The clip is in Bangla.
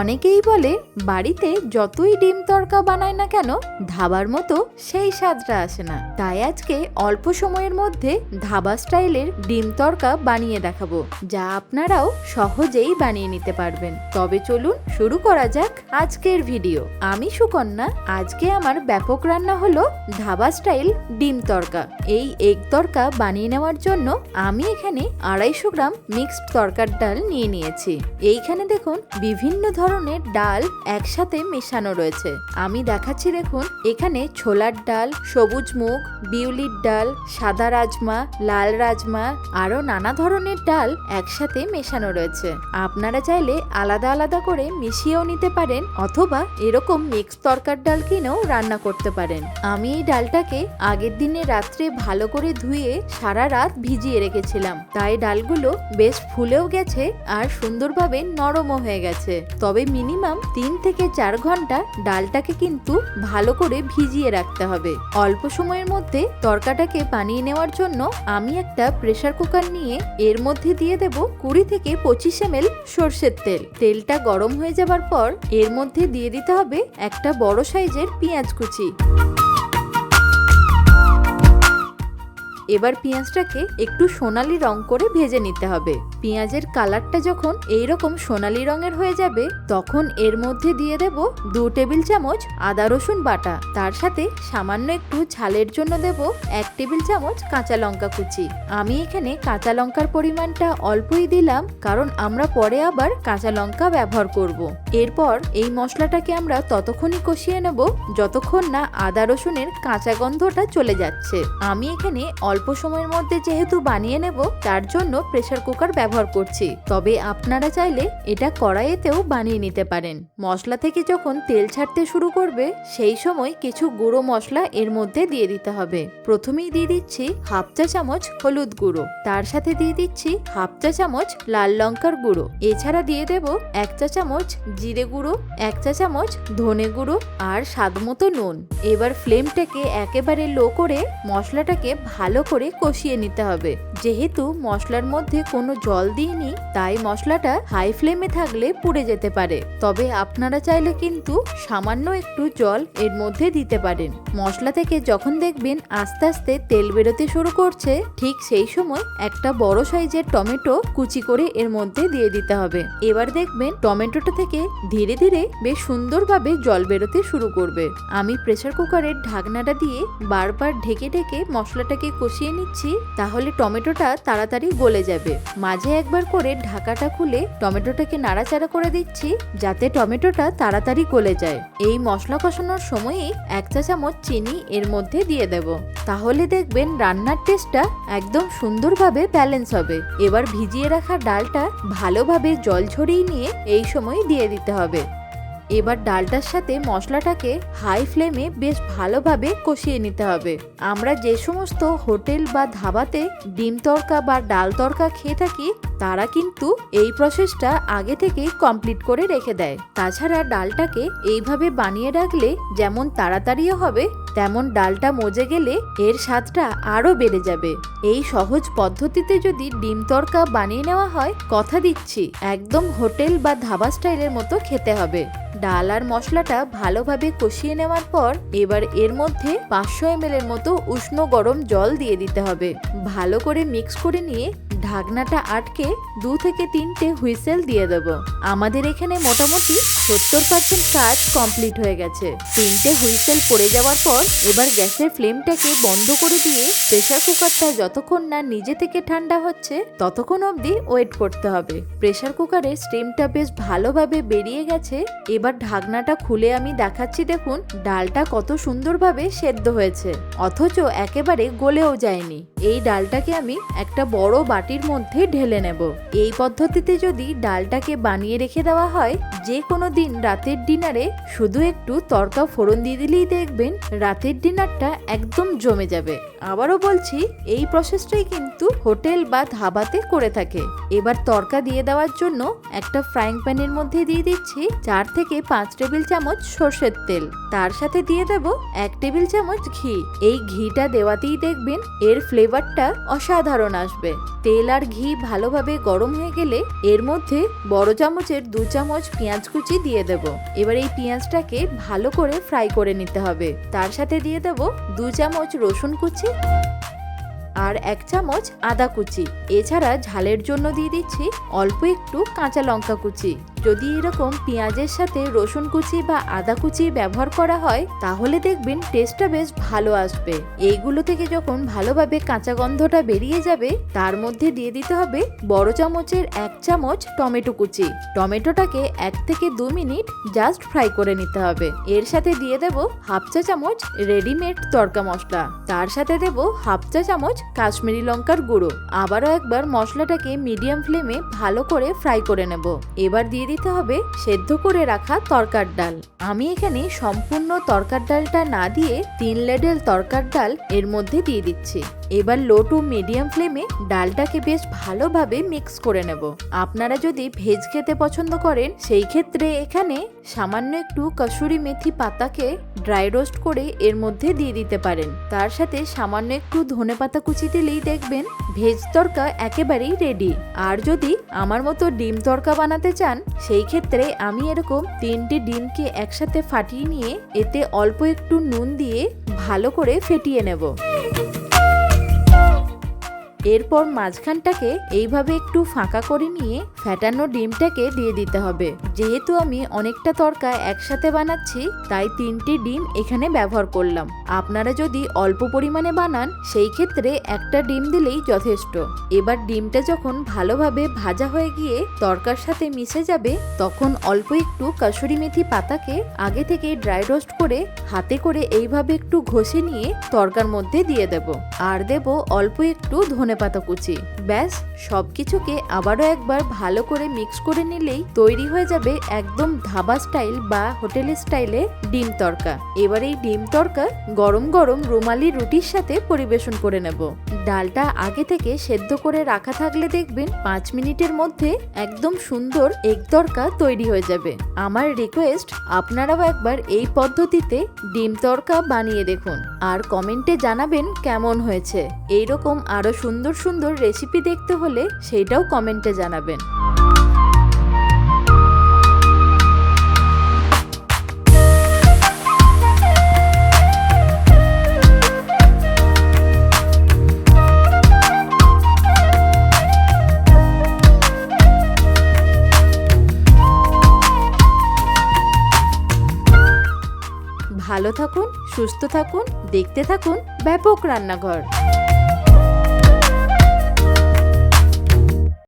অনেকেই বলে, বাড়িতে যতই ডিম তড়কা বানায় না কেন, ধাবার মতো সেই স্বাদটা আসে না। তাই আজকে অল্প সময়ের মধ্যে ধাবা স্টাইলের ডিম তরকা বানিয়ে দেখাবো, যা আপনারাও সহজেই বানিয়ে নিতে পারবেন। তবে চলুন শুরু করা যাক আজকের ভিডিও। আমি সুকন্যা, আজকে আমার ব্যাপক রান্না হলো ধাবা স্টাইল ডিম তরকা। এই এগ তড়কা বানিয়ে নেওয়ার জন্য আমি এখানে আড়াইশো গ্রাম মিক্সড তরকার ডাল নিয়ে নিয়েছি। এইখানে দেখুন, বিভিন্ন ধরনের ডাল একসাথে মেশানো রয়েছে। আমি দেখাচ্ছি দেখুন, এখানে ছোলার ডাল, সবুজ মুগ, বিউলির ডাল, সাদা রাজমা, লাল রাজমা, আরও নানা ধরনের ডাল একসাথে মেশানো রয়েছে। আপনারা চাইলে আলাদা আলাদা করে মিশিয়েও নিতে পারেন অথবা এরকম মিক্স তরকার ডাল কিনেও রান্না করতে পারেন। আমি এই ডালটাকে আগের দিনে রাত্রে ভালো করে ধুয়ে সারা রাত ভিজিয়ে রেখেছিলাম। তাই ডালগুলো বেশ ফুলেও গেছে আর সুন্দরভাবে নরমও হয়ে গেছে। তবে মিনিমাম তিন থেকে চার ঘণ্টা ডালটাকে কিন্তু ভালো করে ভিজিয়ে রাখতে হবে। অল্প সময়ের মধ্যে তরকাটাকে বানিয়ে নেওয়ার জন্য আমি একটা প্রেশার কুকার নিয়ে এর মধ্যে দিয়ে দেব কুড়ি থেকে পঁচিশ এম এল সর্ষের তেল। তেলটা গরম হয়ে যাবার পর এর মধ্যে দিয়ে দিতে হবে একটা বড় সাইজের পেঁয়াজ কুচি। এবার পেঁয়াজটাকে একটু সোনালি রং করে ভেজে নিতে হবে। পেঁয়াজের কালারটা যখন এই রকম সোনালি রঙের হয়ে যাবে, তখন এর মধ্যে দিয়ে দেব দু টেবিল চামচ আদা রসুন বাটা। তার সাথে সামান্য একটু ঝালের জন্য দেব এক টেবিল চামচ কাঁচা লঙ্কা কুচি। আমি এখানে কাঁচা লঙ্কার পরিমাণটা অল্পই দিলাম, কারণ আমরা পরে আবার কাঁচা লঙ্কা ব্যবহার করব। এরপর এই মশলাটাকে আমরা ততক্ষণই কষিয়ে নেব, যতক্ষণ না আদা রসুনের কাঁচা গন্ধটা চলে যাচ্ছে। আমি এখানে অল্প সময়ের মধ্যে যেহেতু বানিয়ে নেব, তার জন্য প্রেসার কুকার ব্যবহার করছি। তবে আপনারা চাইলে এটা কড়াইয়েতেও বানিয়ে নিতে পারেন। মশলা থেকে যখন তেল ছাড়তে শুরু করবে, সেই সময় কিছু গুঁড়ো মশলা এর মধ্যে দিয়ে দিতে হবে। প্রথমেই দিয়ে দিচ্ছি হাফ চা চামচ হলুদ গুঁড়ো। তার সাথে দিয়ে দিচ্ছি হাফ চা চামচ লাল লঙ্কার গুঁড়ো। এছাড়া দিয়ে দেব এক চা চামচ জিরে গুঁড়ো, এক চা চামচ ধনে গুঁড়ো আর স্বাদ মতো নুন। এবার ফ্লেমটাকে একেবারে লো করে মশলাটাকে ভালো করে কষিয়ে নিতে হবে। যেহেতু মশলার মধ্যে কোনো জল দিইনি, তাই মশলাটা হাই ফ্লেমে থাকলে পুড়ে যেতে পারে। তবে আপনারা চাইলে কিন্তু সামান্য একটু জল এর মধ্যে দিতে পারেন। মশলা থেকে যখন দেখবেন আস্তে আস্তে তেল বেরোতে শুরু করছে, ঠিক সেই সময় একটা বড় সাইজের টমেটো কুচি করে এর মধ্যে দিয়ে দিতে হবে। এবার দেখবেন টমেটোটা থেকে ধীরে ধীরে বেশ সুন্দরভাবে জল বেরোতে শুরু করবে। আমি প্রেসার কুকারের ঢাকনাটা দিয়ে বারবার ঢেকে ঢেকে মশলাটাকে কষিয়ে নিচ্ছি, তাহলে টমেটোটা তাড়াতাড়ি গলে যাবে। মাঝে একবার করে ঢাকাটা খুলে টমেটোটাকে নাড়াচাড়া করে দিচ্ছি, যাতে টমেটোটা তাড়াতাড়ি গলে যায়। এই মশলা কষানোর সময়ই এক চা চামচ চিনি এর মধ্যে দিয়ে দেব। তাহলে দেখবেন রান্নার টেস্টটা একদম সুন্দরভাবে ব্যালেন্স হবে। এবার ভিজিয়ে রাখা ডালটা ভালোভাবে জল ঝরিয়ে নিয়ে এই সময় দিয়ে দিতে হবে। এবার ডালটার সাথে মশলাটাকে হাই ফ্লেমে বেশ ভালোভাবে কষিয়ে নিতে হবে। আমরা যে সমস্ত হোটেল বা ধাবাতে ডিম তড়কা বা ডাল তড়কা খেয়ে থাকি, তারা কিন্তু এই প্রসেসটা আগে থেকেই কমপ্লিট করে রেখে দেয়। তাছাড়া ডালটাকে এইভাবে বানিয়ে রাখলে যেমন তাড়াতাড়িও হবে, তেমন ডালটা মজে গেলে এর স্বাদটা আরও বেড়ে যাবে। এই সহজ পদ্ধতিতে যদি ডিম তড়কা বানিয়ে নেওয়া হয়, কথা দিচ্ছি, একদম হোটেল বা ধাবা স্টাইলের মতো খেতে হবে। ডাল আর মশলাটা ভালোভাবে কষিয়ে নেওয়ার পর এবার এর মধ্যে পাঁচশো এম এর মতো উষ্ণ গরম জল দিয়ে দিতে হবে। ভালো করে মিক্স করে নিয়ে ঢাকনাটা আটকে দু থেকে তিনটে হুইসেল দিয়ে দেব। আমাদের এখানে মোটামুটি সত্তর পার্সেন্ট কাজ কমপ্লিট হয়ে গেছে। তিনটে হুইসেল পড়ে যাওয়ার পর এবার গ্যাসের ফ্লেমটাকে বন্ধ করে দিয়ে প্রেসার কুকারটা যতক্ষণ না নিজে থেকে ঠান্ডা হচ্ছে ততক্ষণ অবধি ওয়েট করতে হবে। প্রেসার কুকারের স্টিমটা বেশ ভালোভাবে বেরিয়ে গেছে। এবার ঢাকনাটা খুলে আমি দেখাচ্ছি, দেখুন, ডালটা কত সুন্দরভাবে সেদ্ধ হয়েছে। অথচ একেবারে গলেও যায়নি। এই ডালটাকে আমি একটা বড় বাটির মধ্যে ঢেলে নেব। এই পদ্ধতিতে যদি ডালটাকে বানিয়ে রেখে দেওয়া হয়, যে কোনো দিন রাতের ডিনারে শুধু একটু তরকা ফোড়ন দিয়ে দিলেই দেখবেন রাতের ডিনারটা একদম জমে যাবে। আবারও বলছি, এই প্রসেসটাই কিন্তু হোটেল বা ধাবাতে করে থাকে। এবার তরকা দিয়ে দেওয়ার জন্য একটা ফ্রাইং প্যানের মধ্যে দিয়ে দিচ্ছি চার থেকে পাঁচ টেবিল চামচ সর্ষের তেল। তার সাথে দিয়ে দেব এক টেবিল চামচ ঘি। এই ঘিটা দেওয়াতেই দেখবেন এর ফ্লেভারটা অসাধারণ আসবে। তেল আর ঘি ভালোভাবে গরম হয়ে গেলে এর মধ্যে বড় চামচের দু চামচ পেঁয়াজ কুচি দিয়ে দেব। এবার এই পেঁয়াজটাকে ভালো করে ফ্রাই করে নিতে হবে। তার সাথে দিয়ে দেব দু চামচ রসুন কুচি আর এক চামচ আদা কুচি। এছাড়া ঝালের জন্য দিয়ে দিচ্ছি অল্প একটু কাঁচা লঙ্কা কুচি। যদি এরকম পেঁয়াজের সাথে রসুন কুচি বা আদা কুচি ব্যবহার করা হয়, তাহলে দেখবেন টেস্টটা বেশ ভালো আসবে। এইগুলো থেকে যখন ভালোভাবে কাঁচা গন্ধটা বেরিয়ে যাবে, তার মধ্যে দিয়ে দিতে হবে বড় চামচের এক চামচ টমেটো কুচি। টমেটোটাকে এক থেকে দু মিনিট জাস্ট ফ্রাই করে নিতে হবে। এর সাথে দিয়ে দেব হাফ চা চামচ রেডিমেড তড়কা মশলা। তার সাথে দেব হাফ চা চামচ কাশ্মীরি লঙ্কার গুঁড়ো। আবারও একবার মশলাটাকে মিডিয়াম ফ্লেমে ভালো করে ফ্রাই করে নেব। এবার দিয়ে দিতে হবে সেদ্ধ করে রাখা তরকার ডাল। আমি এখানে সম্পূর্ণ তরকার ডালটা না দিয়ে তিন লেডেল তরকার ডাল এর মধ্যে দিয়ে দিচ্ছি। এবার লো টু মিডিয়াম ফ্লেমে ডালটাকে বেশ ভালোভাবে মিক্স করে নেব। আপনারা যদি ভেজ খেতে পছন্দ করেন, সেই ক্ষেত্রে এখানে সামান্য একটু কসুরি মেথি পাতাকে ড্রাই রোস্ট করে এর মধ্যে দিয়ে দিতে পারেন। তার সাথে সামান্য একটু ধনে পাতা কুচি দিলেই দেখবেন ভেজ তরকা একেবারেই রেডি আর যদি আমার মতো ডিম তরকা বানাতে চান, সেই ক্ষেত্রে আমি এরকম তিনটি ডিমকে একসাথে ফাটিয়ে নিয়ে এতে অল্প একটু নুন দিয়ে ভালো করে ফেটিয়ে নেব। এরপর মাঝখানটাকে এইভাবে একটু ফাঁকা করে নিয়ে ফ্যাটানো ডিমটাকে দিয়ে দিতে হবে। যেহেতু আমি অনেকটা তরকা একসাথে বানাচ্ছি, তাই তিনটি ডিম এখানে ব্যবহার করলাম। আপনারা যদি অল্প পরিমাণে বানান, সেই ক্ষেত্রে একটা ডিম দিলেই যথেষ্ট। এবার ডিমটা যখন ভালোভাবে ভাজা হয়ে গিয়ে তরকার সাথে মিশে যাবে, তখন অল্প একটু কাসুরি মেথি পাতাকে আগে থেকে ড্রাই রোস্ট করে হাতে করে এইভাবে একটু ঘষে নিয়ে তরকার মধ্যে দিয়ে দেব। আর দেব অল্প একটু ধনে পাতা কুচি। ব্যাস, সবকিছুকে আবারও একবার ভালো করে মিক্স করে নিলেই তৈরি হয়ে যাবে একদম ধাবা স্টাইল বা হোটেল স্টাইলে ডিম তরকা। এবার এই ডিম তরকা গরম গরম রুমালি রুটির সাথে পরিবেশন করে নেব। ডালটা আগে থেকে সেদ্ধ করে রাখা থাকলে দেখবেন পাঁচ মিনিটের মধ্যে একদম সুন্দর এগ তরকা তৈরি হয়ে যাবে। আমার রিকোয়েস্ট আপনারাও একবার এই পদ্ধতিতে ডিম তরকা বানিয়ে দেখুন। আর কমেন্টে জানাবেন কেমন হয়েছে। এইরকম আরও সুন্দর সুন্দর রেসিপি দেখতে হলে সেইটাও কমেন্টে জানাবেন। ভালো থাকুন, সুস্থ থাকুন, দেখতে থাকুন ব্যাপক রান্নাঘর।